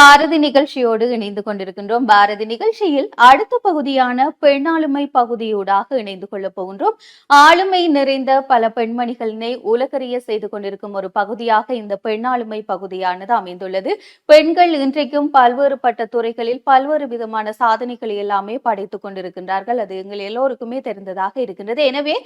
பாரதி நிகழ்ச்சியோடு இணைந்து கொண்டிருக்கின்றோம். பாரதி நிகழ்ச்சியில் அடுத்த பகுதியான பெண்ணாளுமை பகுதியூடாக இணைந்து கொள்ளப் போகின்றோம். ஆளுமை நிறைந்த பல பெண்மணிகளினை உலகறிய செய்து கொண்டிருக்கும் ஒரு பகுதியாக இந்த பெண்ணாளுமை பகுதியானது அமைந்துள்ளது. பெண்கள் இன்றைக்கும் பல்வேறுபட்ட துறைகளில் பல்வேறு விதமான சாதனைகளை எல்லாமே படைத்துக் கொண்டிருக்கின்றார்கள். அது எங்கள் எல்லோருக்குமே தெரிந்ததாக இருக்கின்றது. எனவே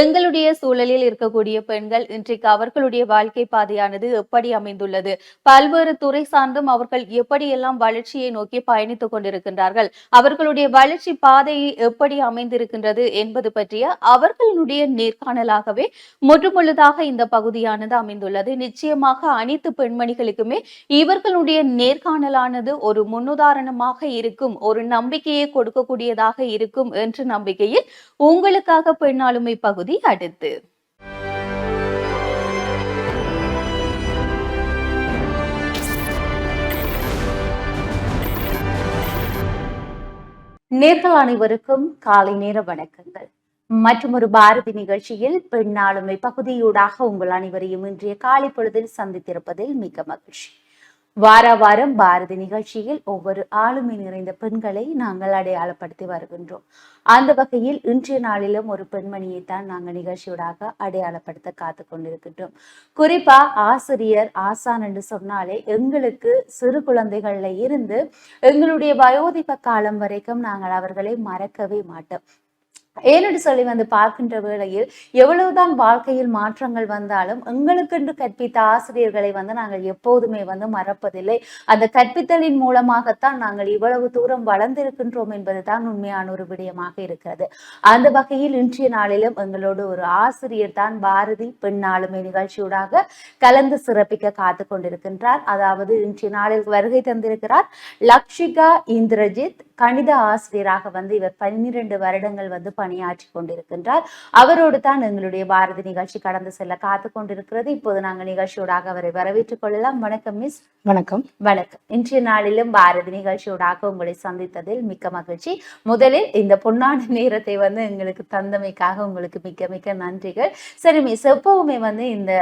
எங்களுடைய சூழலில் இருக்கக்கூடிய பெண்கள் இன்றைக்கு அவர்களுடைய வாழ்க்கை பாதையானது எப்படி அமைந்துள்ளது? பல்வேறு துறை சார்ந்தும் அவர்கள் எப்படியெல்லாம் வளர்ச்சியை நோக்கி பயணித்துக் கொண்டிருக்கின்றார்கள் அவர்களுடைய வளர்ச்சி பாதை எப்படி அமைந்திருக்கின்றது என்பது பற்றிய அவர்களுடைய நேர்காணலாகவே முற்றுமுழுதாக இந்த பகுதியானது அமைந்துள்ளது. நிச்சயமாக அனைத்து பெண்மணிகளுக்குமே இவர்களுடைய நேர்காணலானது ஒரு முன்னுதாரணமாக இருக்கும் ஒரு நம்பிக்கையை கொடுக்கக்கூடியதாக இருக்கும் என்ற நம்பிக்கையில் உங்களுக்காக பெண்ணாளுமை பகுதி அடுத்து. நேர்கள் அனைவருக்கும் காலை நேர வணக்கங்கள். மற்றும் ஒரு பாரதி நிகழ்ச்சியில் பெண்ணாளுமை பகுதியூடாக உங்கள் அனைவரையும் இன்றைய காலை பொழுதில் சந்தித்திருப்பதில் மிக மகிழ்ச்சி. வார வாரம் பாரதி நிகழ்ச்சியில் ஒவ்வொரு ஆளுமை நிறைந்த பெண்களை நாங்கள் அடையாளப்படுத்தி வருகின்றோம். அந்த வகையில் இன்றைய நாளிலும் ஒரு பெண்மணியை தான் நாங்கள் நிகழ்ச்சியூடாக அடையாளப்படுத்த காத்து கொண்டிருக்கின்றோம். குறிப்பா ஆசிரியர் ஆசான் என்று சொன்னாலே எங்களுக்கு சிறு குழந்தைகள்ல இருந்து எங்களுடைய வயோதிக காலம் வரைக்கும் நாங்கள் அவர்களை மறக்கவே மாட்டோம். ஏனென்று சொல்லி வந்து பார்க்கின்ற வேளையில் எவ்வளவுதான் வாழ்க்கையில் மாற்றங்கள் வந்தாலும் எங்களுக்கென்று கற்பித்த ஆசிரியர்களை வந்து நாங்கள் எப்போதுமே வந்து மறப்பதில்லை. அந்த கற்பித்தலின் மூலமாகத்தான் நாங்கள் இவ்வளவு தூரம் வளர்ந்திருக்கின்றோம் என்பதுதான் உண்மையான ஒரு விடயமாக இருக்கிறது. அந்த வகையில் இன்றைய நாளிலும் எங்களோடு ஒரு ஆசிரியர் தான் பாரதி பெண்ணாளுமை நிகழ்ச்சியூடாக கலந்து சிறப்பிக்க காத்து கொண்டிருக்கின்றார். அதாவது இன்றைய நாளில் வருகை தந்திருக்கிறார் லக்ஷிகா இந்திரஜித் கணித ஆசிரியராக வந்து இவர் பன்னிரண்டு வருடங்கள் வந்து பணியாற்றி கொண்டிருக்கின்றார். அவரோடு தான் எங்களுடைய பாரதி நிகழ்ச்சி கடந்து செல்ல காத்து கொண்டிருக்கிறது இப்போது நாங்கள் நிகழ்ச்சியோடாக அவரை வரவேற்றுக் கொள்ளலாம். வணக்கம் மிஸ். வணக்கம். வணக்கம். இன்றைய நாளிலும் பாரதி நிகழ்ச்சியோடாக உங்களை சந்தித்ததில் மிக்க மகிழ்ச்சி. முதலில் இந்த பொன்னான நேரத்தை வந்து எங்களுக்கு தந்தமைக்காக உங்களுக்கு மிக்க மிக்க நன்றிகள். சரி மிஸ் எப்பவுமே வந்து இந்த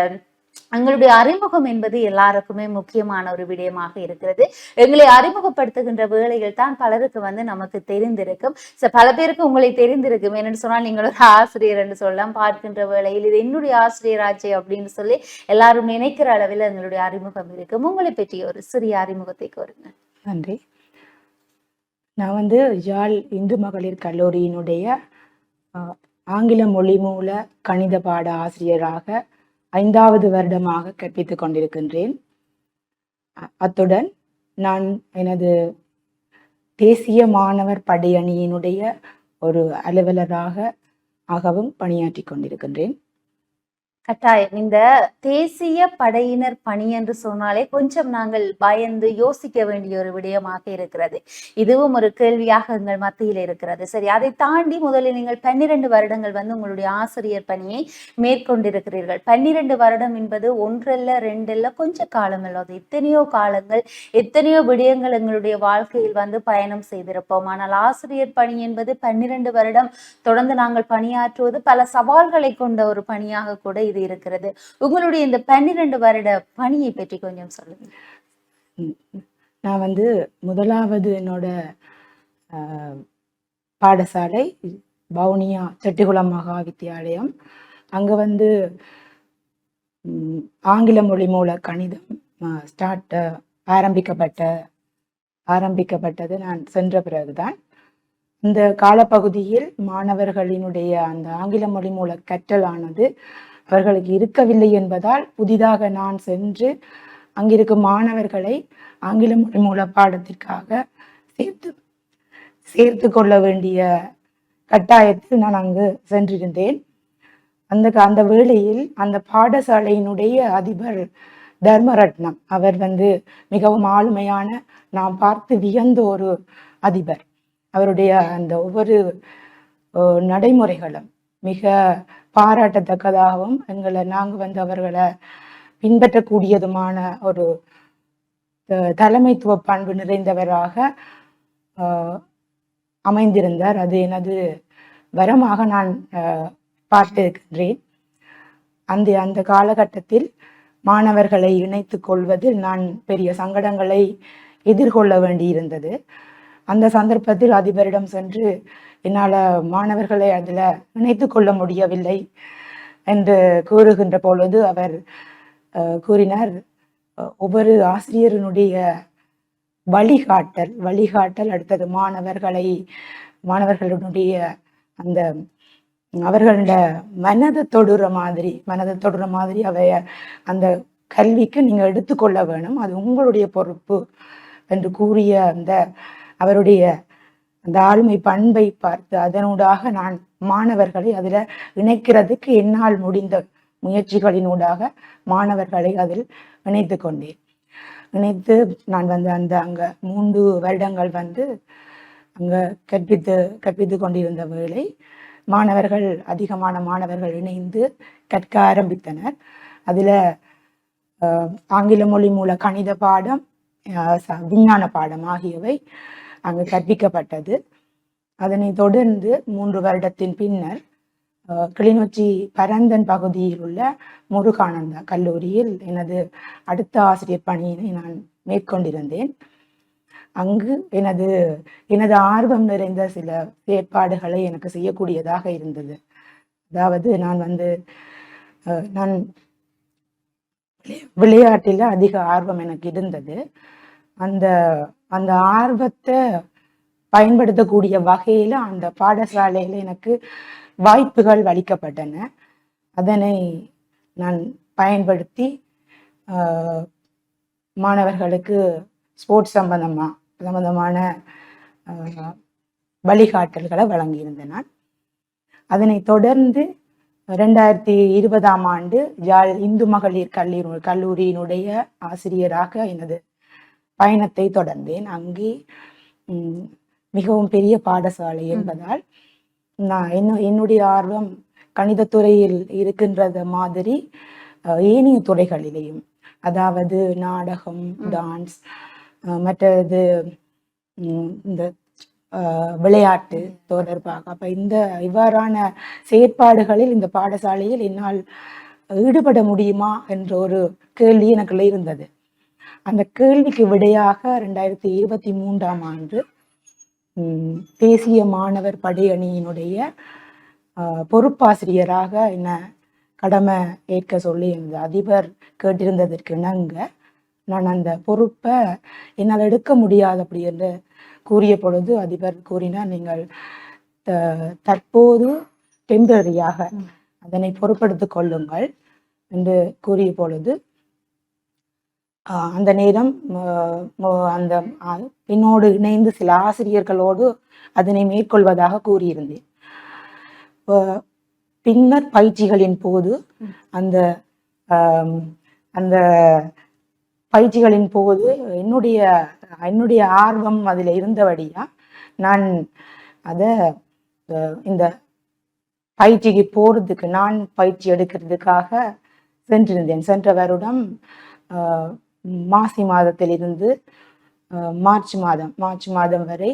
எங்களுடைய அறிமுகம் என்பது எல்லாருக்குமே முக்கியமான ஒரு விடயமாக இருக்கிறது. எங்களை அறிமுகப்படுத்துகின்ற வேலைகள் தான் பலருக்கு வந்து நமக்கு தெரிந்திருக்கும். ச- பல பேருக்கு உங்களை தெரிந்திருக்கும். என்னன்னு சொன்னால் நீங்கள் ஒரு ஆசிரியர் என்று சொல்லலாம் பார்க்கின்ற வேலையில் இது என்னுடைய ஆசிரியர் ஆச்சு அப்படின்னு சொல்லி எல்லாரும் நினைக்கிற அளவில் எங்களுடைய அறிமுகம் இருக்கும். உங்களை பற்றிய ஒரு சிறிய அறிமுகத்தை கோருங்க நன்றி. நான் வந்து யாழ் இந்து மகளிர் கல்லூரியினுடைய ஆங்கில மொழி மூல கணித பாட ஆசிரியராக ஐந்தாவது வருடமாக கற்பித்துக் கொண்டிருக்கின்றேன். அத்துடன் நான் எனது தேசிய மாணவர் படையணியினுடைய ஒரு அலுவலராக ஆகவும் பணியாற்றி கொண்டிருக்கின்றேன். கட்டாயம். இந்த தேசிய படையினர் பணி என்று சொன்னாலே கொஞ்சம் நாங்கள் பயந்து யோசிக்க வேண்டிய ஒரு விடயமாக இருக்கிறது. இதுவும் ஒரு கேள்வியாக எங்கள் மத்தியில் இருக்கிறது. சரி அதை தாண்டி முதலில் நீங்கள் பன்னிரண்டு வருடங்கள் வந்து உங்களுடைய ஆசிரியர் பணியை மேற்கொண்டிருக்கிறீர்கள். பன்னிரண்டு வருடம் என்பது ஒன்றல்ல ரெண்டல்ல கொஞ்ச காலம் அல்ல. அது எத்தனையோ காலங்கள் எத்தனையோ விடயங்கள் எங்களுடைய வாழ்க்கையில் வந்து பயணம் செய்திருப்போம். ஆனால் ஆசிரியர் பணி என்பது பன்னிரண்டு வருடம் தொடர்ந்து நாங்கள் பணியாற்றுவது பல சவால்களை கொண்ட ஒரு பணியாக கூட செய்து இருக்கிறது. உங்களுடைய இந்த பன்னிரண்டு வருட பணியை பற்றி கொஞ்சம் சொல்லுங்க. நான் வந்து முதலாவது என்னோட ஆஹ், பாடசாலை வவுனியா செட்டிகுளம் மகா வித்தியாலயம் அங்கே வந்து ஆங்கில மொழி மூல கணிதம் ஸ்டார்ட் ஆரம்பிக்கப்பட்ட ஆரம்பிக்கப்பட்டது நான் சென்ற பிறகுதான். இந்த காலப்பகுதியில் மாணவர்களினுடைய அந்த ஆங்கில மொழி மூல கற்றலானது அவர்களுக்கு இருக்கவில்லை என்பதால் புதிதாக நான் சென்று அங்கிருக்கும் மாணவர்களை ஆங்கில மொழி மூல பாடத்திற்காக சேர்த்து சேர்த்து கொள்ள வேண்டிய கட்டாயத்தில் நான் அங்கு சென்றிருந்தேன். அந்த அந்த வேளையில் அந்த பாடசாலையினுடைய அதிபர் தர்மரட்னம் அவர் வந்து மிகவும் ஆளுமையான நான் பார்த்து வியந்த ஒரு அதிபர். அவருடைய அந்த ஒவ்வொரு நடைமுறைகளும் மிக பாராட்டத்தக்கதாகவும் எங்களை நாங்கள் வந்து அவர்களை பின்பற்றக்கூடியதுமான ஒரு தலைமைத்துவ பண்பு நிறைந்தவராக அமைந்திருந்தார். அது எனது வரமாக நான் பார்த்திருக்கின்றேன். அந்த அந்த காலகட்டத்தில் மாணவர்களை இணைத்து கொள்வதில் நான் பெரிய சங்கடங்களை எதிர்கொள்ள வேண்டியிருந்தது. அந்த சந்தர்ப்பத்தில் அதிபரிடம் சென்று என்னால் மாணவர்களை அதில் இணைத்து கொள்ள முடியவில்லை என்று கூறுகின்ற பொழுது அவர் அஹ், கூறினார் ஒவ்வொரு ஆசிரியரினுடைய வழிகாட்டல் வழிகாட்டல் அடுத்தது மாணவர்களை மாணவர்களுடைய அந்த அவர்களோட மனதை தொடுற மாதிரி மனதை தொடுற மாதிரி அவைய அந்த கல்விக்கு நீங்கள் எடுத்துக்கொள்ள வேணும். அது உங்களுடைய பொறுப்பு என்று கூறிய அந்த அவருடைய அந்த ஆளுமை பண்பை பார்த்து அதனூடாக நான் மாணவர்களை அதில் இணைக்கிறதுக்கு என்னால் முடிந்த முயற்சிகளினூடாக மாணவர்களை அதில் இணைத்து கொண்டேன். இணைத்து நான் வந்து அந்த அங்கே மூன்று வருடங்கள் வந்து அங்கே கற்பித்து கற்பித்து கொண்டிருந்த வேளை மாணவர்கள் அதிகமான மாணவர்கள் இணைந்து கற்க ஆரம்பித்தனர். அதில் ஆங்கில மொழி மூல கணித பாடம் ச- விஞ்ஞான பாடம் ஆகியவை அங்கு கற்பிக்கப்பட்டது. அதனைத் தொடர்ந்து மூன்று வருடத்தின் பின்னர் கிளிநொச்சி பரந்தன் பகுதியில் உள்ள முருகானந்தா கல்லூரியில் எனது அடுத்த ஆசிரியர் பணியினை நான் மேற்கொண்டிருந்தேன். அங்கு எனது எனது ஆர்வம் நிறைந்த சில செயற்பாடுகளை எனக்கு செய்யக்கூடியதாக இருந்தது. அதாவது நான் வந்து அஹ், நான் விளையாட்டில் அதிக ஆர்வம் எனக்கு இருந்தது. அந்த அந்த ஆர்வத்தை பயன்படுத்தக்கூடிய வகையில் அந்த பாடசாலையில் எனக்கு வாய்ப்புகள் அளிக்கப்பட்டன. அதனை நான் பயன்படுத்தி மாணவர்களுக்கு ஸ்போர்ட்ஸ் சம்பந்தமாக சம்பந்தமான வழிகாட்டல்களை வழங்கியிருந்தேன் நான். அதனைத் தொடர்ந்து ரெண்டாயிரத்தி இருபதாம் ஆண்டு யாழ் இந்து மகளிர் கல்லூரி கல்லூரியினுடைய ஆசிரியராக எனது பயணத்தை தொடர்ந்தேன். அங்கே மிகவும் பெரிய பாடசாலை என்பதால் நான் என்ன என்னுடைய ஆர்வம் கணிதத்துறையில் இருக்கின்றது மாதிரி ஏனைய துறைகளிலேயும். அதாவது நாடகம் டான்ஸ் மற்றது இந்த விளையாட்டு தொடர்பாக. அப்ப இந்த இவ்வாறான செயற்பாடுகளில் இந்த பாடசாலையில் என்னால் ஈடுபட முடியுமா என்ற ஒரு கேள்வி எனக்குள்ள இருந்தது. அந்த கேள்விக்கு விடையாக ரெண்டாயிரத்தி இருபத்தி மூன்றாம் ஆண்டு தேசிய மாணவர் படையணியினுடைய பொறுப்பாசிரியராக என்ன கடமை ஏற்க சொல்லி இந்த அதிபர் கேட்டிருந்ததற்கு இணங்க நான் அந்த பொறுப்பை என்னால் எடுக்க முடியாது அப்படி என்று கூறிய பொழுது அதிபர் கூறினார் நீங்கள் தற்போது டெம்பரரியாக அதனை பொறுப்படுத்திக் கொள்ளுங்கள் என்று கூறிய பொழுது அந்த நேரம் அந்த ஆஹ் என்னோடு இணைந்து சில ஆசிரியர்களோடு அதனை மேற்கொள்வதாக கூறியிருந்தேன். பின்னர் பயிற்சிகளின் போது அந்த அந்த பயிற்சிகளின் போது என்னுடைய என்னுடைய ஆர்வம் அதில் இருந்தபடியா நான் அதை இந்த பயிற்சிக்கு போறதுக்கு நான் பயிற்சி எடுக்கிறதுக்காக சென்றிருந்தேன். சென்ற வருடம் ஆஹ், மாசி மாதத்திலிருந்து மார்ச் மாதம் மார்ச் மாதம் வரை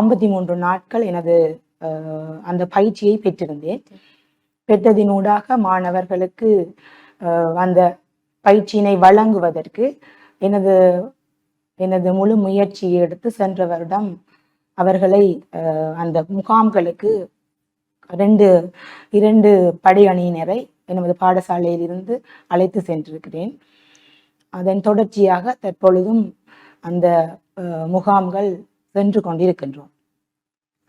ஐம்பத்தி மூன்று நாட்கள் எனது அந்த பயிற்சியை பெற்றிருந்தேன். பெற்றதினூடாக மாணவர்களுக்கு அந்த பயிற்சியினை வழங்குவதற்கு எனது எனது முழு முயற்சியை எடுத்து சென்ற வருடம் அவர்களை அந்த முகாம்களுக்கு ரெண்டு இரண்டு படை அணியினரை எனது பாடசாலையில் இருந்து அழைத்து சென்றிருக்கிறேன். அதன் தொடர்ச்சியாக தற்பொழுதும் அந்த முகாம்கள் சென்று கொண்டிருக்கின்றோம்.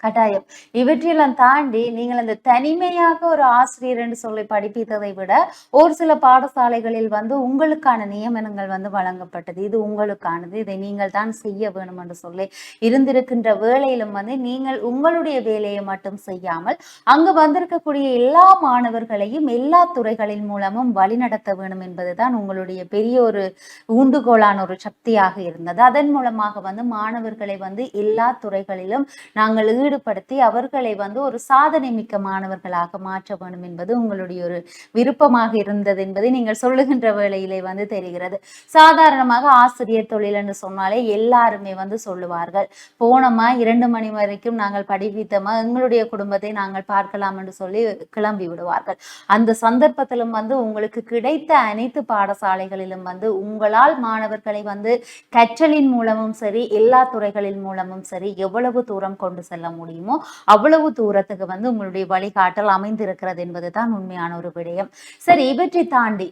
கட்டாயம். இவற்றையெல்லாம் தாண்டி நீங்கள் அந்த தனிமையாக ஒரு ஆசிரியர் என்று சொல்லி படிப்பித்ததை விட ஒரு சில பாடசாலைகளில் வந்து உங்களுக்கான நியமனங்கள் வந்து வழங்கப்பட்டது. இது உங்களுக்கானது. இதை நீங்கள் தான் செய்ய வேணும் என்று சொல்லி இருந்திருக்கின்ற வேலையிலும் வந்து நீங்கள் உங்களுடைய வேலையை மட்டும் செய்யாமல் அங்கு வந்திருக்கக்கூடிய எல்லா மாணவர்களையும் எல்லா துறைகளின் மூலமும் வழிநடத்த வேணும் என்பதுதான் உங்களுடைய பெரிய ஒரு ஊண்டுகோலான ஒரு சக்தியாக இருந்தது. அதன் மூலமாக வந்து மாணவர்களை வந்து எல்லா துறைகளிலும் நாங்கள் ஈடுபடுத்தி அவர்களை வந்து ஒரு சாதனை மிக்க மாணவர்களாக மாற்ற வேண்டும் என்பது உங்களுடைய ஒரு விருப்பமாக இருந்தது என்பதை நீங்கள் சொல்லுகின்ற வேளையிலே வந்து தெரிகிறது. சாதாரணமாக ஆசிரியர் தொழில் என்று சொன்னாலே எல்லாருமே வந்து சொல்லுவார்கள். போனோமா இரண்டு மணி வரைக்கும் நாங்கள் படிப்பித்தோமா எங்களுடைய குடும்பத்தை நாங்கள் பார்க்கலாம் என்று சொல்லி கிளம்பி விடுவார்கள். அந்த சந்தர்ப்பத்திலும் வந்து உங்களுக்கு கிடைத்த அனைத்து பாடசாலைகளிலும் வந்து உங்களால் மாணவர்களை வந்து கற்றலின் மூலமும் சரி எல்லா துறைகளின் மூலமும் சரி எவ்வளவு தூரம் கொண்டு செல்ல முடியுமோ அவ்வளவு தூரத்துக்கு வந்து உங்களுடைய வழிகாட்டல் அமைந்திருக்கிறது என்பதுதான் உண்மையான ஒரு விடயம். சரி இவற்றை தாண்டி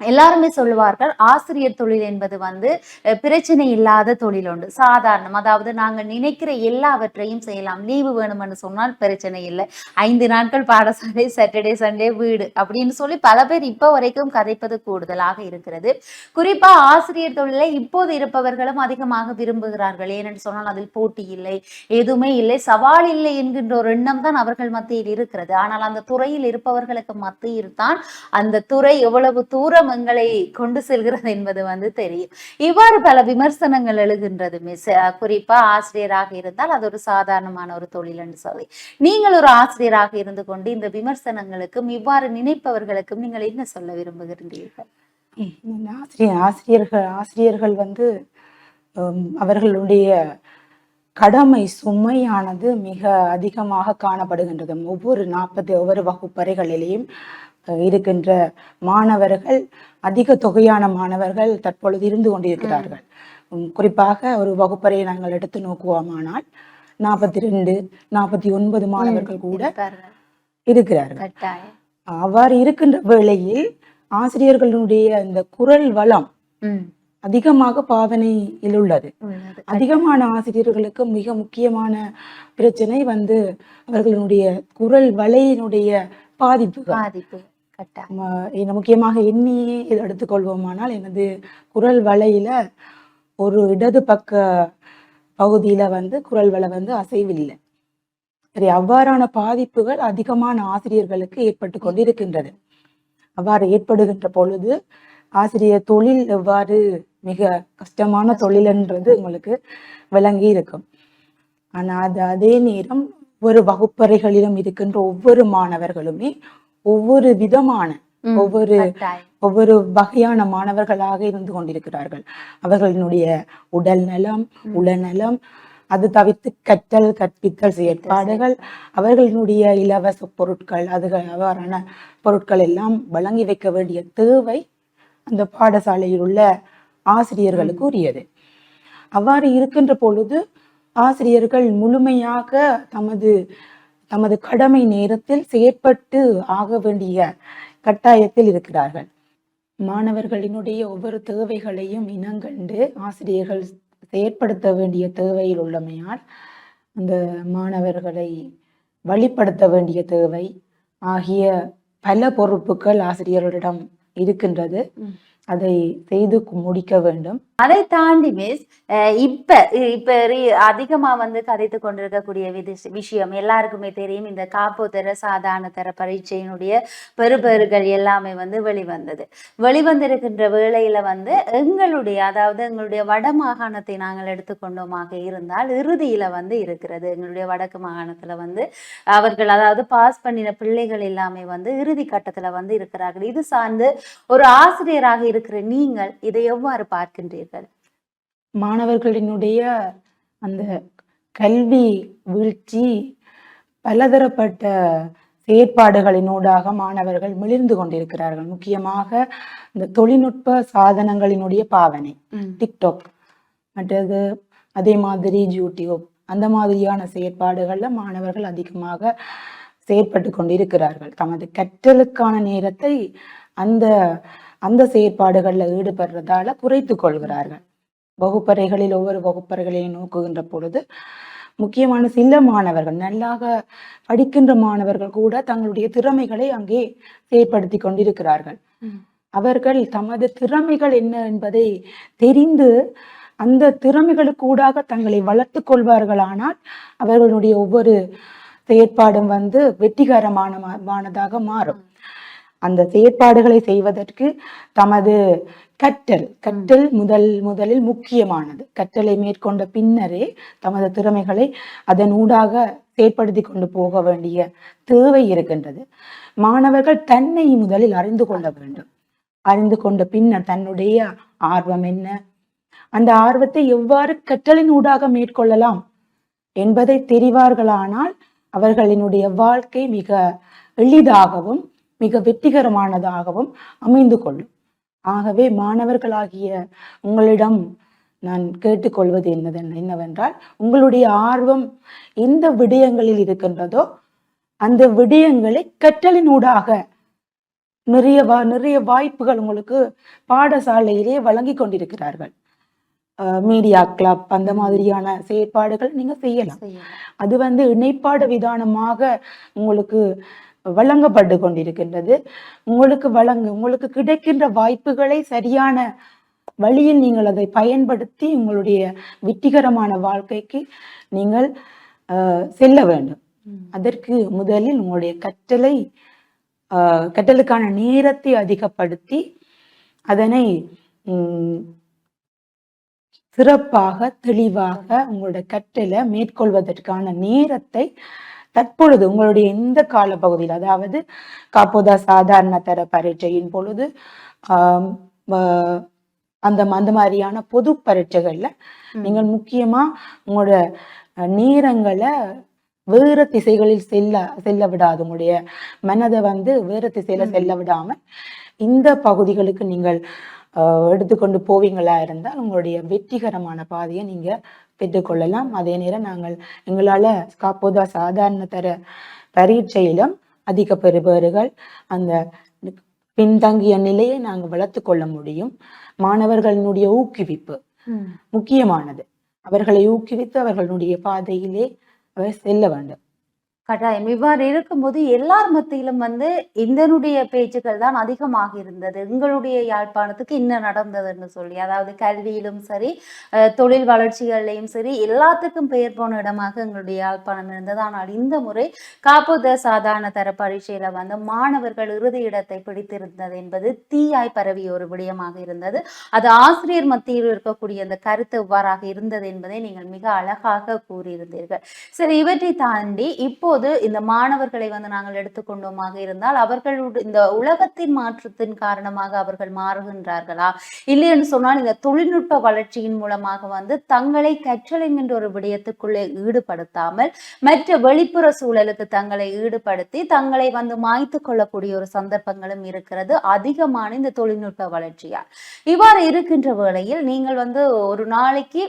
எல்லாருமே சொல்லுவார்கள் ஆசிரியர் தொழில் என்பது வந்து பிரச்சனை இல்லாத தொழில் உண்டு. சாதாரணம். அதாவது நாங்கள் நினைக்கிற எல்லாவற்றையும் செய்யலாம். லீவு வேணும்னு சொன்னால் பிரச்சனை இல்லை. ஐந்து நாட்கள் பாடசாலை சாட்டர்டே சண்டே வீடு அப்படின்னு சொல்லி பல பேர் இப்போ வரைக்கும் கதைப்பது கூடுதலாக இருக்கிறது. குறிப்பா ஆசிரியர் தொழிலை இப்போது இருப்பவர்களும் அதிகமாக விரும்புகிறார்கள். ஏனென்று சொன்னால் அதில் போட்டி இல்லை எதுவுமே இல்லை சவால் இல்லை என்கின்ற ஒரு எண்ணம் தான் அவர்கள் மத்தியில் இருக்கிறது. ஆனால் அந்த துறையில் இருப்பவர்களுக்கு மத்தியில் தான் அந்த துறை எவ்வளவு தூரம் எங்களை கொண்டு செல்கிறது என்பது வந்து தெரியும். இவ்வாறு பல விமர்சனங்கள் எழுகின்றது மிஸ் குறிப்பா ஆசிரியராக இருந்தால் அது ஒரு சாதாரணமான ஒரு தொழில் என்று சொல்லி. நீங்கள் ஒரு ஆசிரியராக இருந்து கொண்டு இந்த விமர்சனங்களுக்கும் இவ்வாறு நினைப்பவர்களுக்கும் நீங்கள் என்ன சொல்ல விரும்புகிறீர்கள் ஆசிரியர் ஆசிரியர்கள் ஆசிரியர்கள் வந்து அவர்களுடைய கடமை சுமையானது மிக அதிகமாக காணப்படுகின்றது. ஒவ்வொரு நாற்பது ஒவ்வொரு வகுப்பறைகளிலேயும் இருக்கின்ற மாணவர்கள் அதிக தொகையான மாணவர்கள் தற்பொழுது இருந்து கொண்டிருக்கிறார்கள். குறிப்பாக ஒரு வகுப்பறையை நாங்கள் எடுத்து நோக்குவோமானால் நாற்பத்தி ரெண்டு நாற்பத்தி ஒன்பது மாணவர்கள் கூட. இருக்கிறார்கள். அவ்வாறு இருக்கின்ற வேளையில் ஆசிரியர்களுடைய இந்த குரல் வளம் அதிகமாக பாவனையில் உள்ளது. அதிகமான ஆசிரியர்களுக்கு மிக முக்கியமான பிரச்சனை வந்து அவர்களுடைய குரல் வலையினுடைய பாதிப்பு. இது முக்கியமாக எண்ணி இதை எடுத்துக்கொள்வோமானால் எனது குரல் வலையில ஒரு இடது பக்க பகுதியில வந்து குரல் வலை வந்து அசைவில்லை. சரி அவ்வாறான பாதிப்புகள் அதிகமான ஆசிரியர்களுக்கு ஏற்பட்டு கொண்டிருக்கின்றது. அவ்வாறு ஏற்படுகின்ற பொழுது ஆசிரியர் தொழில் எவ்வாறு மிக கஷ்டமான தொழில்ன்றது உங்களுக்கு விளங்கி இருக்கும். ஆனா அது அதே நேரம் ஒவ்வொரு வகுப்பறைகளிலும் இருக்கின்ற ஒவ்வொரு மாணவர்களுமே ஒவ்வொரு விதமான ஒவ்வொரு ஒவ்வொரு வகையான மாணவர்களாக இருந்து கொண்டிருக்கிறார்கள். அவர்களினுடைய உடல் நலம் உளநலம் அது தவிர்த்து கற்றல் கற்பித்தல் செயற்பாடுகள் அவர்களினுடைய இலவச பொருட்கள் அதுகள் அவ்வாறான பொருட்கள் எல்லாம் வழங்கி வைக்க வேண்டிய தேவை அந்த பாடசாலையில் உள்ள ஆசிரியர்களுக்கு உரியது. அவ்வாறு இருக்கின்ற பொழுது ஆசிரியர்கள் முழுமையாக தமது தமது கடமை நேரத்தில் செயற்பட்டு ஆக வேண்டிய கட்டாயத்தில் இருக்கிறார்கள். மாணவர்களினுடைய ஒவ்வொரு தேவைகளையும் இனங்கண்டு ஆசிரியர்கள் செயற்படுத்த வேண்டிய தேவையில் உள்ளமையால் அந்த மாணவர்களை வழிப்படுத்த வேண்டிய தேவை ஆகிய பல பொறுப்புகள் ஆசிரியர்களிடம் இருக்கின்றது. அதை செய்து முடிக்க வேண்டும். அதை தாண்டி மிஸ் இப்ப இப்ப அதிகமா வந்து கதைத்து கொண்டிருக்கக்கூடிய விதி- விஷயம் எல்லாருக்குமே தெரியும். இந்த காப்போதர சாதாரண தர பரீட்சையினுடைய பெருபெருகள் எல்லாமே வந்து வெளிவந்தது. வெளிவந்திருக்கின்ற வேளையில வந்து எங்களுடைய அதாவது எங்களுடைய வட மாகாணத்தை நாங்கள் எடுத்துக்கொண்டோமாக இருந்தால் இறுதியில வந்து இருக்கிறது. எங்களுடைய வடக்கு மாகாணத்துல வந்து அவர்கள் அதாவது பாஸ் பண்ணின பிள்ளைகள் எல்லாமே வந்து இறுதி கட்டத்துல வந்து இருக்கிறார்கள். இது சார்ந்து ஒரு ஆசிரியராக இருக்கிற நீங்கள் இதை எவ்வாறு பார்க்கின்றீர்கள்? மாணவர்களினுடைய அந்த கல்வி வீழ்ச்சி பலதரப்பட்ட செயற்பாடுகளினூடாக மாணவர்கள் மிளிர்ந்து கொண்டிருக்கிறார்கள். முக்கியமாக இந்த தொழில்நுட்ப சாதனங்களினுடைய பாவனை. டிக்டாக் மற்றது அதே மாதிரி யூடியூப் அந்த மாதிரியான செயற்பாடுகள்ல மாணவர்கள் அதிகமாக செயற்பட்டு கொண்டிருக்கிறார்கள். தமது கற்றலுக்கான நேரத்தை அந்த அந்த செயற்பாடுகளில் ஈடுபடுறதால குறைத்து கொள்கிறார்கள். வகுப்பறைகளில் ஒவ்வொரு வகுப்பறைகளையும் நோக்குகின்ற பொழுது முக்கியமான சில மாணவர்கள் நல்லாக படிக்கின்ற மாணவர்கள் கூட தங்களுடைய திறமைகளை அங்கே செயற்படுத்தி கொண்டிருக்கிறார்கள். அவர்கள் தமது திறமைகள் என்ன என்பதை தெரிந்து அந்த திறமைகளுக்கூடாக தங்களை வளர்த்து கொள்வார்களானால் அவர்களுடைய ஒவ்வொரு செயற்பாடும் வந்து வெற்றிகரமான மானதாக மாறும். அந்த செயற்பாடுகளை செய்வதற்கு தமது கற்றல் கற்றல் முதல் முதலில் முக்கியமானது. கற்றலை மேற்கொண்ட பின்னரே தமது திறமைகளை அதன் ஊடாக செயற்படுத்தி கொண்டு போக வேண்டிய தேவை இருக்கின்றது. மாணவர்கள் தன்னை முதலில் அறிந்து கொள்ள வேண்டும். அறிந்து கொண்ட பின்னர் தன்னுடைய ஆர்வம் என்ன? அந்த ஆர்வத்தை எவ்வாறு கற்றலின் ஊடாக மேற்கொள்ளலாம் என்பதை தெரிவார்களானால் அவர்களினுடைய வாழ்க்கை மிக எளிதாகவும் மிக வெற்றிகரமானதாகவும் அமைந்து கொள்ளும். ஆகவே மாணவர்களாகிய உங்களிடம் நான் கேட்டுக்கொள்வது என்னது என்னவென்றால் உங்களுடைய ஆர்வம் எந்த விடயங்களில் இருக்கின்றதோ அந்த விடயங்களை கற்றலின் ஊடாக நிறைய வா நிறைய வாய்ப்புகள் உங்களுக்கு பாடசாலையிலே வழங்கி கொண்டிருக்கிறார்கள். மீடியா கிளப் அந்த மாதிரியான செயற்பாடுகள் நீங்க செய்யலாம். அது வந்து இணைப்பாடு விதானமாக உங்களுக்கு வழங்கப்பட்டு கொண்டிருக்கின்றது உங்களுக்கு வழங்கு உங்களுக்கு கிடைக்கின்ற வாய்ப்புகளை சரியான வழியில் நீங்கள் அதை பயன்படுத்தி உங்களுடைய வெற்றிகரமான வாழ்க்கைக்கு நீங்கள் அஹ், செல்ல வேண்டும். அதற்கு முதலில் உங்களுடைய கற்றலை ஆஹ், கற்றலுக்கான நேரத்தை அதிகப்படுத்தி அதனை சிறப்பாக தெளிவாக உங்களோட கற்றலை மேற்கொள்வதற்கான நேரத்தை தற்பொழுது உங்களுடைய இந்த காலப்பகுதியில் அதாவது காப்போதா சாதாரண தர பரீட்சையின் பொழுது அந்த அந்த மாதிரியான பொது பரீட்சைகள்ல. நீங்கள் முக்கியமா உங்களோட நேரங்களை வேறு திசைகளில் செல்ல செல்ல விடாது உங்களுடைய மனதை வந்து வேறு திசையில. செல்ல விடாம இந்த பகுதிகளுக்கு நீங்கள் அஹ், எடுத்துக்கொண்டு போவீங்களா இருந்தால் உங்களுடைய வெற்றிகரமான பாதையை நீங்க பெற்றுக்கொள்ளலாம். அதே நேரம் நாங்கள் எங்களால காப்போதா சாதாரண தர பரீட்சையிலும் அதிக பெறுபேறுகள் அந்த பின்தங்கிய நிலையை நாங்கள் வளர்த்து கொள்ள முடியும். மாணவர்களினுடைய ஊக்குவிப்பு. முக்கியமானது. அவர்களை ஊக்குவித்து அவர்களுடைய பாதையிலே அவர் செல்ல வேண்டும். கட்டாயம். இவ்வாறு இருக்கும்போது எல்லார் மத்தியிலும் வந்து இதனுடைய பேச்சுக்கள் தான் அதிகமாக இருந்தது. எங்களுடைய யாழ்ப்பாணத்துக்கு என்ன நடந்ததுன்னு சொல்லி அதாவது கல்வியிலும் சரி அஹ், தொழில் வளர்ச்சிகள்லையும் சரி எல்லாத்துக்கும் பெயர் போன இடமாக எங்களுடைய யாழ்ப்பாணம் இருந்தது. ஆனால் இந்த முறை காப்போத சாதாரண தர பரீட்சையில வந்து மாணவர்கள் இறுதி இடத்தை பிடித்திருந்தது என்பது தீயாய் பரவிய ஒரு விடயமாக இருந்தது. அது ஆசிரியர் மத்தியில் இருக்கக்கூடிய அந்த கருத்து இவ்வாறாக இருந்தது என்பதை நீங்கள் மிக அழகாக கூறியிருந்தீர்கள். சரி இவற்றை தாண்டி இப்போ இப்போது இந்த மாணவர்களை வந்து நாங்கள் எடுத்துக்கொண்டோமாக இருந்தால் அவர்கள் இந்த உலகத்தின் மாற்றத்தின் காரணமாக அவர்கள் மாறுகின்றார்களா? இல்லைன்னு சொன்னால் இந்த தொழில்நுட்ப வளர்ச்சியின் மூலமாக வந்து தங்களை கற்றலைங்கின்ற ஒரு விடயத்துக்குள்ளே ஈடுபடுத்தாமல் மற்ற வெளிப்புற சூழலுக்கு தங்களை ஈடுபடுத்தி தங்களை வந்து மாய்த்து கொள்ளக்கூடிய ஒரு சந்தர்ப்பங்களும் இருக்கிறது. அதிகமான இந்த தொழில்நுட்ப வளர்ச்சியால். இவ்வாறு இருக்கின்ற வேளையில் நீங்கள் வந்து ஒரு நாளைக்கு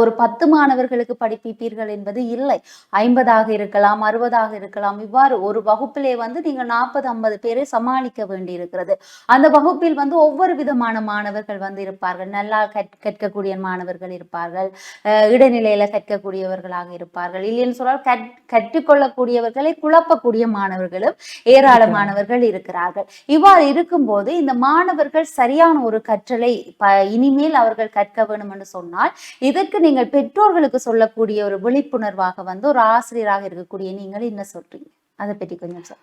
ஒரு பத்து மாணவர்களுக்கு படிப்பிப்பீர்கள் என்பது இல்லை. ஐம்பதாக இருக்கலாம் அறுபதாக இருக்கலாம். இவ்வாறு ஒரு வகுப்பிலே வந்து நீங்கள் நாற்பது ஐம்பது பேரை சமாளிக்க வேண்டி இருக்கிறது அந்த வகுப்பில் வந்து ஒவ்வொரு விதமான மாணவர்கள் வந்து இருப்பார்கள். நல்லா கற் கற்கக்கூடிய மாணவர்கள் இருப்பார்கள். இடைநிலையில கற்கக்கூடியவர்களாக இருப்பார்கள். இல்லைன்னு சொன்னால் கற் கற்றுக்கொள்ளக்கூடியவர்களை குழப்பக்கூடிய மாணவர்களும் ஏராளமானவர்கள் இருக்கிறார்கள். இவ்வாறு இருக்கும்போது இந்த மாணவர்கள் சரியான ஒரு கற்றலை இனிமேல் அவர்கள் கற்க வேண்டும் என்று சொன்னால் இதற்கு நீங்கள் பெற்றோர்களுக்கு சொல்லக்கூடிய ஒரு விழிப்புணர்வாக வந்து ஒரு ஆசிரியராக இருக்கக்கூடிய நீங்கள் என்ன சொல்றீங்க? அதை பற்றி கொஞ்சம் சொல்.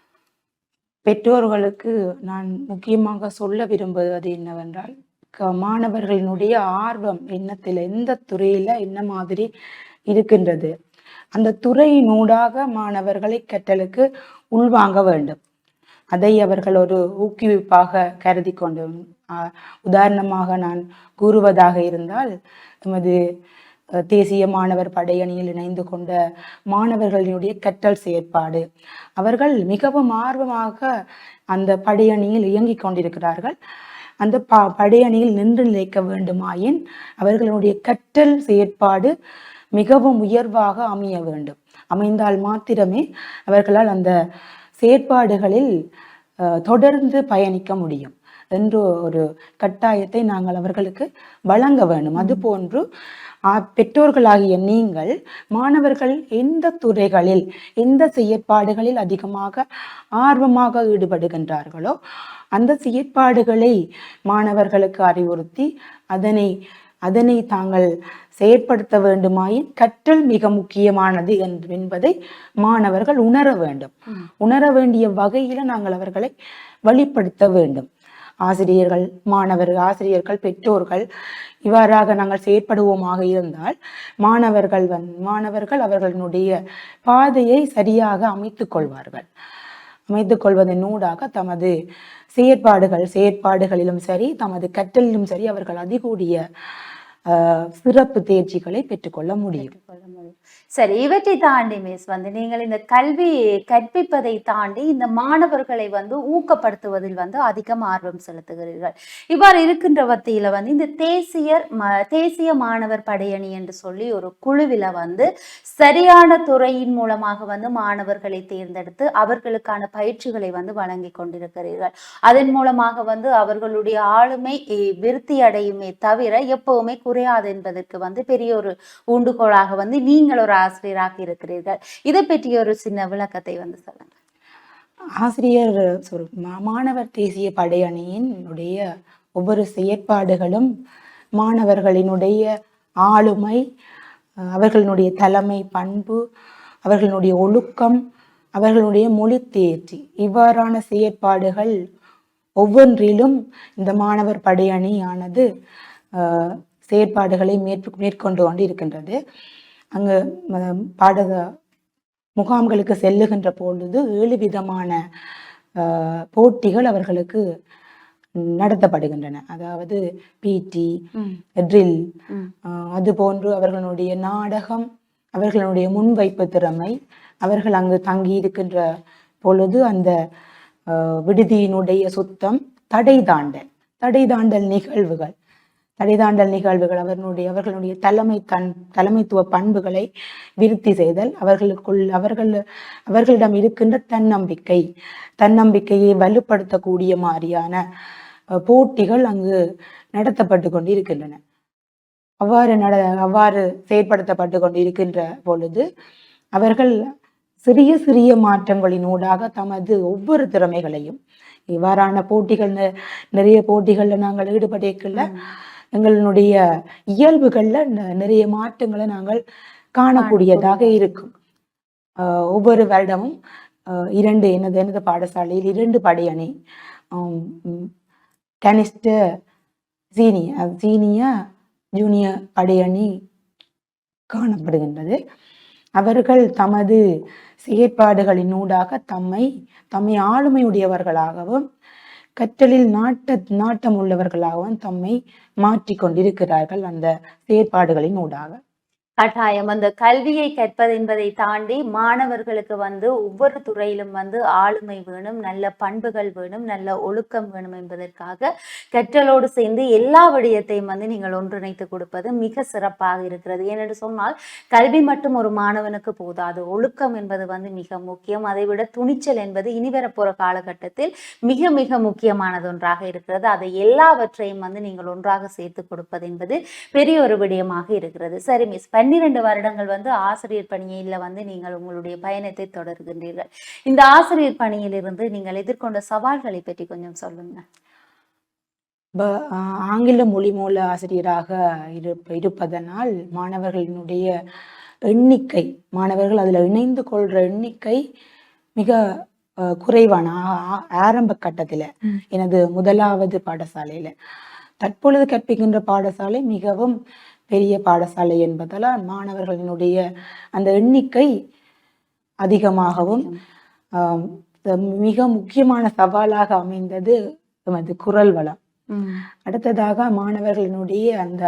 பெற்றோர்களுக்கு நான் முக்கியமாக சொல்ல விரும்புவது என்னவென்றால் க- மாணவர்களினுடைய ஆர்வம் எண்ணத்தில் எந்த துறையில என்ன மாதிரி இருக்கின்றது? அந்த துறையினூடாக மாணவர்களை கற்றலுக்கு உள்வாங்க வேண்டும். அதை அவர்கள் ஒரு ஊக்குவிப்பாக கருதி கொண்டு உதாரணமாக நான் கூறுவதாக இருந்தால் எமது தேசிய மாணவர் படையணியில் இணைந்து கொண்ட மாணவர்களினுடைய கற்றல் செயற்பாடு. அவர்கள் மிகவும் ஆர்வமாக அந்த படையணியில் இயங்கிக் கொண்டிருக்கிறார்கள். அந்த ப படையணியில் நின்று நிலைக்க வேண்டுமாயின் அவர்களுடைய கற்றல் செயற்பாடு மிகவும் உயர்வாக அமைய வேண்டும். அமைந்தால் மாத்திரமே அவர்களால் அந்த செயற்பாடுகளில் தொடர்ந்து பயணிக்க முடியும். என்ற ஒரு கட்டாயத்தை நாங்கள் அவர்களுக்கு வழங்க வேண்டும். அதுபோன்று ஆ- பெற்றோர்களாகிய நீங்கள் மாணவர்கள் எந்த துறைகளில் எந்த செயற்பாடுகளில் அதிகமாக ஆர்வமாக ஈடுபடுகின்றார்களோ அந்த செயற்பாடுகளை மாணவர்களுக்கு அறிவுறுத்தி அதனை அதனை தாங்கள் செயற்படுத்த வேண்டுமாயின் கற்றல் மிக முக்கியமானது என்பதை மாணவர்கள் உணர வேண்டும். உணர வேண்டிய வகையில நாங்கள் அவர்களை வழிப்படுத்த வேண்டும். ஆசிரியர்கள் மாணவர்கள் ஆசிரியர்கள் பெற்றோர்கள் இவ்வாறாக நாங்கள் செயற்படுவோமாக இருந்தால் மாணவர்கள் வந் மாணவர்கள் அவர்களுடைய பாதையை சரியாக அமைத்துக் கொள்வார்கள். அமைத்துக் கொள்வதன் ஊடாக தமது செயற்பாடுகள் செயற்பாடுகளிலும் சரி தமது கற்றலிலும் சரி அவர்கள் அதிகூடிய ஆஹ், சிறப்பு தேர்ச்சிகளை பெற்றுக்கொள்ள முடியும். சரி இவற்றை தாண்டி மிஸ் வந்து நீங்கள் இந்த கல்வி கற்பிப்பதை தாண்டி இந்த மாணவர்களை வந்து ஊக்கப்படுத்துவதில் வந்து அதிகம் ஆர்வம் செலுத்துகிறீர்கள். இவ்வாறு இருக்கின்ற வத்தியில வந்து இந்த தேசிய தேசிய மாணவர் படையணி என்று சொல்லி ஒரு குழுவில வந்து சரியான துறையின் மூலமாக வந்து மாணவர்களை தேர்ந்தெடுத்து அவர்களுக்கான பயிற்சிகளை வந்து வழங்கி கொண்டிருக்கிறீர்கள். அதன் மூலமாக வந்து அவர்களுடைய ஆளுமை விருத்தி அடையுமே தவிர எப்பவுமே குறையாது என்பதற்கு வந்து பெரிய ஒரு ஊண்டுகோலாக வந்து நீங்கள் ஒரு ஆசிரியராக இருக்கிறீர்கள். இதை பற்றிய ஒரு சின்ன விளக்கத்தை வந்து சொல்லுங்க. ஆசிரியர் மா- மாணவர் தேசிய படையணியினுடைய ஒவ்வொரு செயற்பாடுகளும் மாணவர்களினுடைய ஆளுமை அவர்களினுடைய அவர்களுடைய தலைமை பண்பு அவர்களுடைய ஒழுக்கம் அவர்களுடைய மொழி தேர்ச்சி. இவ்வாறான செயற்பாடுகள் ஒவ்வொன்றிலும் இந்த மாணவர் படையணியானது செயற்பாடுகளை மேற்கொண்டு கொண்டு இருக்கின்றது அங்கு பாடக முகாம்களுக்கு செல்லுகின்ற பொழுது ஏழு விதமான போட்டிகள் அவர்களுக்கு நடத்தப்படுகின்றன. அதாவது பிடி ட்ரில். அது போன்று அவர்களுடைய நாடகம் அவர்களுடைய முன்வைப்பு திறமை அவர்கள் அங்கு தங்கி இருக்கின்ற பொழுது அந்த விடுதியினுடைய சுத்தம் தடை தாண்டல் தடை தாண்டல் நிகழ்வுகள். தடைதாண்டல் நிகழ்வுகள் அவர்களுடைய அவர்களுடைய தலைமை தன் தலைமைத்துவ பண்புகளை விருத்தி செய்தல் அவர்களுக்குள் அவர்கள் அவர்களிடம் இருக்கின்ற தன்னம்பிக்கை தன்னம்பிக்கையை வலுப்படுத்தக்கூடிய மாதிரியான போட்டிகள் அங்கு நடத்தப்பட்டு கொண்டு இருக்கின்றன அவ்வாறு நட அவ்வாறு செயற்படுத்தப்பட்டு கொண்டு இருக்கின்ற பொழுது அவர்கள் சிறிய சிறிய மாற்றங்களின் ஊடாக தமது ஒவ்வொரு திறமைகளையும் இவ்வாறான போட்டிகள் நெ- நிறைய போட்டிகளில் நாங்கள் ஈடுபட்டிருக்கல எங்களுடைய இயல்புகள்ல நிறைய மாற்றங்களை நாங்கள் காணக்கூடியதாக இருக்கும். ஒவ்வொரு வருடமும் இரண்டு எனது எனது பாடசாலையில் இரண்டு படையணி கனிஷ்ட சீனியர் சீனியர் ஜூனியர் படையணி காணப்படுகின்றது. அவர்கள் தமது செயற்பாடுகளினூடாக தம்மை தம்மை ஆளுமையுடையவர்களாகவும் கற்றலில் நாட்ட நாட்டம் உள்ளவர்களாகவும் தம்மை மாற்றிக் கொண்டிருக்கிறார்கள் அந்த செயற்பாடுகளின் ஊடாக. கட்டாயம். அந்த கல்வியை கற்பது என்பதை தாண்டி மாணவர்களுக்கு வந்து ஒவ்வொரு துறையிலும் வந்து ஆளுமை வேணும் நல்ல பண்புகள் வேணும் நல்ல ஒழுக்கம் வேணும் என்பதற்காக கற்றலோடு சேர்ந்து எல்லா விடயத்தையும் வந்து நீங்கள் ஒன்றிணைத்து கொடுப்பது மிக சிறப்பாக இருக்கிறது. ஏனென்று சொன்னால் கல்வி மட்டும் ஒரு மாணவனுக்கு போதாது. ஒழுக்கம் என்பது வந்து மிக முக்கியம். அதை விட துணிச்சல் என்பது இனி வரப்போற காலகட்டத்தில் மிக மிக முக்கியமானது ஒன்றாக இருக்கிறது. அதை எல்லாவற்றையும் வந்து நீங்கள் ஒன்றாக சேர்த்து கொடுப்பது என்பது பெரிய ஒரு விடயமாக இருக்கிறது. சரி மிஸ் பன்னிரண்டு வருடங்கள் வந்து ஆசிரியர் பணியில வந்து நீங்கள் உங்களுடைய பயணத்தை தொடர்கின்றீர்கள். இந்த ஆசிரியர் பணியிலிருந்து நீங்கள் எதிர்கொண்ட சவால்களை பற்றி கொஞ்சம் சொல்லுங்க. ஆங்கில மொழி மூல ஆசிரியராக இருப்ப இருப்பதனால் மாணவர்களினுடைய எண்ணிக்கை மாணவர்கள் அதில் இணைந்து கொள்ற எண்ணிக்கை மிக குறைவான ஆரம்ப கட்டத்தில். எனது முதலாவது பாடசாலையில. தற்பொழுது கற்பிக்கின்ற பாடசாலை மிகவும் பெரிய பாடசாலை என்பதால் மாணவர்களினுடைய அந்த எண்ணிக்கை அதிகமாகவும் மிக முக்கியமான சவாலாக அமைந்தது எமது குரல் வளம். அடுத்ததாக மாணவர்களினுடைய அந்த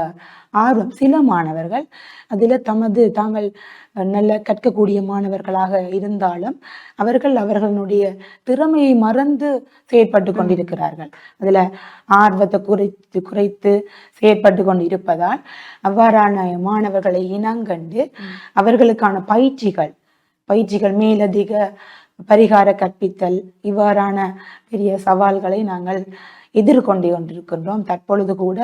ஆர்வம் சில மாணவர்கள் அதில் தமது தாங்கள் நல்ல கற்கக்கூடிய மாணவர்களாக இருந்தாலும் அவர்கள் அவர்களுடைய திறமையை மறந்து செயற்பட்டு கொண்டிருக்கிறார்கள். அதில் ஆர்வத்தை குறைத்து குறைத்து செயற்பட்டு கொண்டிருப்பதால் அவ்வாறான மாணவர்களை இனங்கண்டு அவர்களுக்கான பயிற்சிகள் பயிற்சிகள் மேலதிக பரிகார கற்பித்தல் இவ்வாறான பெரிய சவால்களை நாங்கள் எதிர்கொண்டு கொண்டிருக்கின்றோம். தற்பொழுது கூட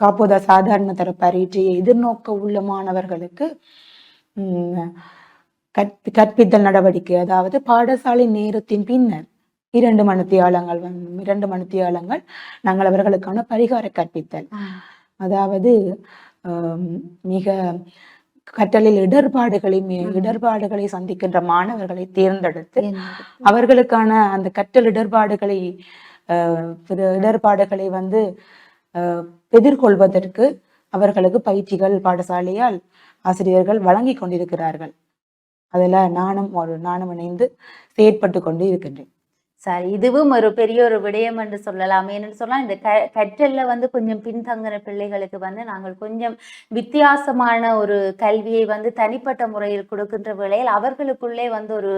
காப்போதா சாதாரண தர பரீட்சையை எதிர்நோக்க உள்ள மாணவர்களுக்கு கற்பி கற்பித்தல் நடவடிக்கை அதாவது பாடசாலை நேரத்தின் பின்னர் இரண்டு மணித்தியாலங்கள் இரண்டு மணித்தியாலங்கள் நாங்கள் அவர்களுக்கான பரிகார கற்பித்தல். அதாவது மிக கற்றலில் இடர்பாடுகளை இடர்பாடுகளை சந்திக்கின்ற மாணவர்களை தேர்ந்தெடுத்து? அவர்களுக்கான அந்த கற்றல் இடர்பாடுகளை இடர்பாடுகளை வந்து எதிர்கொள்வதற்கு அவர்களுக்கு பயிற்சிகள் பாடசாலையால் ஆசிரியர்கள் வழங்கி கொண்டிருக்கிறார்கள். அதில் நானும் ஒரு நானும் இணைந்து செயற்பட்டு கொண்டு இருக்கின்றேன். சார் இதுவும் ஒரு பெரிய ஒரு விடயம் என்று சொல்லலாம். ஏன்னு சொன்னால் இந்த க கற்றல்ல வந்து கொஞ்சம் பின்தங்கின பிள்ளைகளுக்கு வந்து நாங்கள் கொஞ்சம் வித்தியாசமான ஒரு கல்வியை வந்து தனிப்பட்ட முறையில் கொடுக்கின்ற வேளையில் அவர்களுக்குள்ளே வந்து ஒரு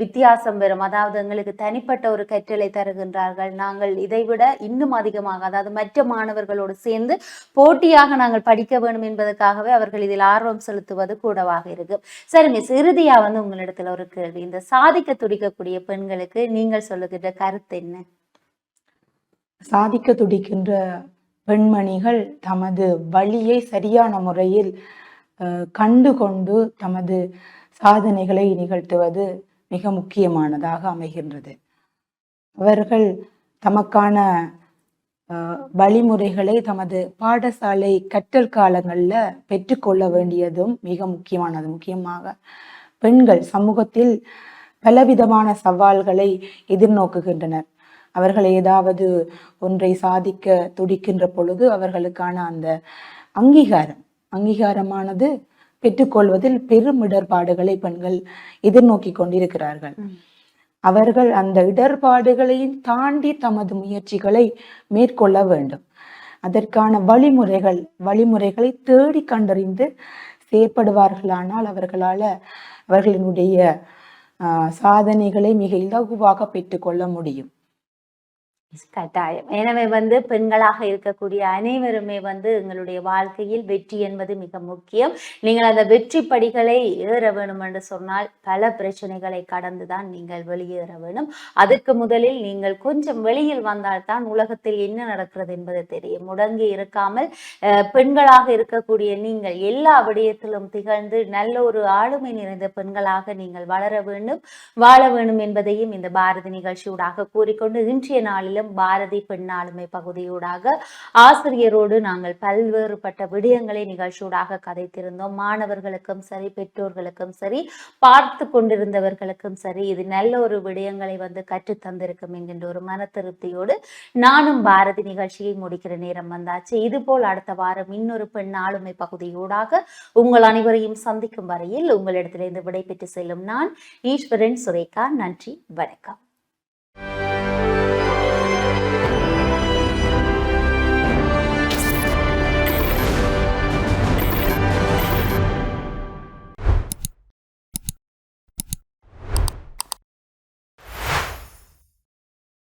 வித்தியாசம் வரும் அதாவது எங்களுக்கு தனிப்பட்ட ஒரு கற்றலை தருகின்றார்கள். நாங்கள் இதைவிட இன்னும் அதிகமாக அதாவது மற்ற மாணவர்களோடு சேர்ந்து போட்டியாக நாங்கள் படிக்க வேண்டும் என்பதற்காகவே அவர்கள் இதில் ஆர்வம் செலுத்துவது கூடவாக இருக்கு சரி மிஸ் இறுதியா வந்து உங்களிடத்துல ஒரு கேள்வி. இந்த சாதிக்க துடிக்கக்கூடிய பெண்களுக்கு நீங்கள் சொல்லுகின்ற கருத்து என்ன? சாதிக்க துடிக்கின்ற பெண்மணிகள் தமது வழியை சரியான முறையில் அஹ், கண்டு கொண்டு தமது சாதனைகளை நிகழ்த்துவது மிக முக்கியமானதாக அமைகின்றது. அவர்கள் தமக்கான வழிமுறைகளை தமது பாடசாலை கற்றல் காலங்களில் பெற்றுக்கொள்ள வேண்டியதும் மிக முக்கியமானது. முக்கியமாக பெண்கள் சமூகத்தில் பலவிதமான சவால்களை எதிர்நோக்குகின்றனர். அவர்கள் ஏதாவது ஒன்றை சாதிக்க துடிக்கின்ற பொழுது அவர்களுக்கான அந்த அங்கீகாரம் அங்கீகாரமானது பெற்றுக்கொள்வதில் பெரும் இடர்பாடுகளை பெண்கள் எதிர்நோக்கி கொண்டிருக்கிறார்கள். அவர்கள் அந்த இடர்பாடுகளையும் தாண்டி தமது முயற்சிகளை மேற்கொள்ள வேண்டும். அதற்கான வழிமுறைகள் வழிமுறைகளை தேடி கண்டறிந்து செயற்படுவார்களானால் அவர்களால அவர்களினுடைய சாதனைகளை மிக இலகுவாக பெற்றுக்கொள்ள முடியும். கட்டாயம். எனவே வந்து பெண்களாக இருக்கக்கூடிய அனைவருமே வந்து எங்களுடைய வாழ்க்கையில் வெற்றி என்பது மிக முக்கியம். நீங்கள் அந்த வெற்றி படிகளை ஏற வேணும் என்று சொன்னால் பல பிரச்சனைகளை கடந்துதான் நீங்கள் வெளியேற வேணும். அதுக்கு முதலில் நீங்கள் கொஞ்சம் வெளியில் வந்தால்தான் உலகத்தில் என்ன நடக்கிறது என்பது தெரியும். முடங்கி இருக்காமல் பெண்களாக இருக்கக்கூடிய நீங்கள் எல்லா விடயத்திலும் திகழ்ந்து நல்ல ஒரு ஆளுமை நிறைந்த பெண்களாக நீங்கள் வளர வேண்டும். வாழ வேண்டும் என்பதையும் இந்த பாரதி நிகழ்ச்சியூடாக கூறிக்கொண்டு இன்றைய நாளில் நாளிலும் பாரதி பெண்ணாளுமை பகுதியூடாக ஆசிரியரோடு நாங்கள் பல்வேறுபட்ட விடயங்களை நிகழ்ச்சியூடாக கதைத்திருந்தோம். மாணவர்களுக்கும் சரி பெற்றோர்களுக்கும் சரி பார்த்து கொண்டிருந்தவர்களுக்கும் சரி இது நல்ல ஒரு விடயங்களை வந்து கற்றுத்தந்திருக்கும் என்கின்ற ஒரு மன திருப்தியோடு நானும் பாரதி நிகழ்ச்சியை முடிக்கிற நேரம் வந்தாச்சு. இதுபோல் அடுத்த வாரம் இன்னொரு பெண் ஆளுமை பகுதியூடாக உங்கள் அனைவரையும் சந்திக்கும் வரையில் உங்களிடத்திலிருந்து விடைபெற்று செல்லும் நான் ஈஸ்வரன் சுரேகா. நன்றி வணக்கம்.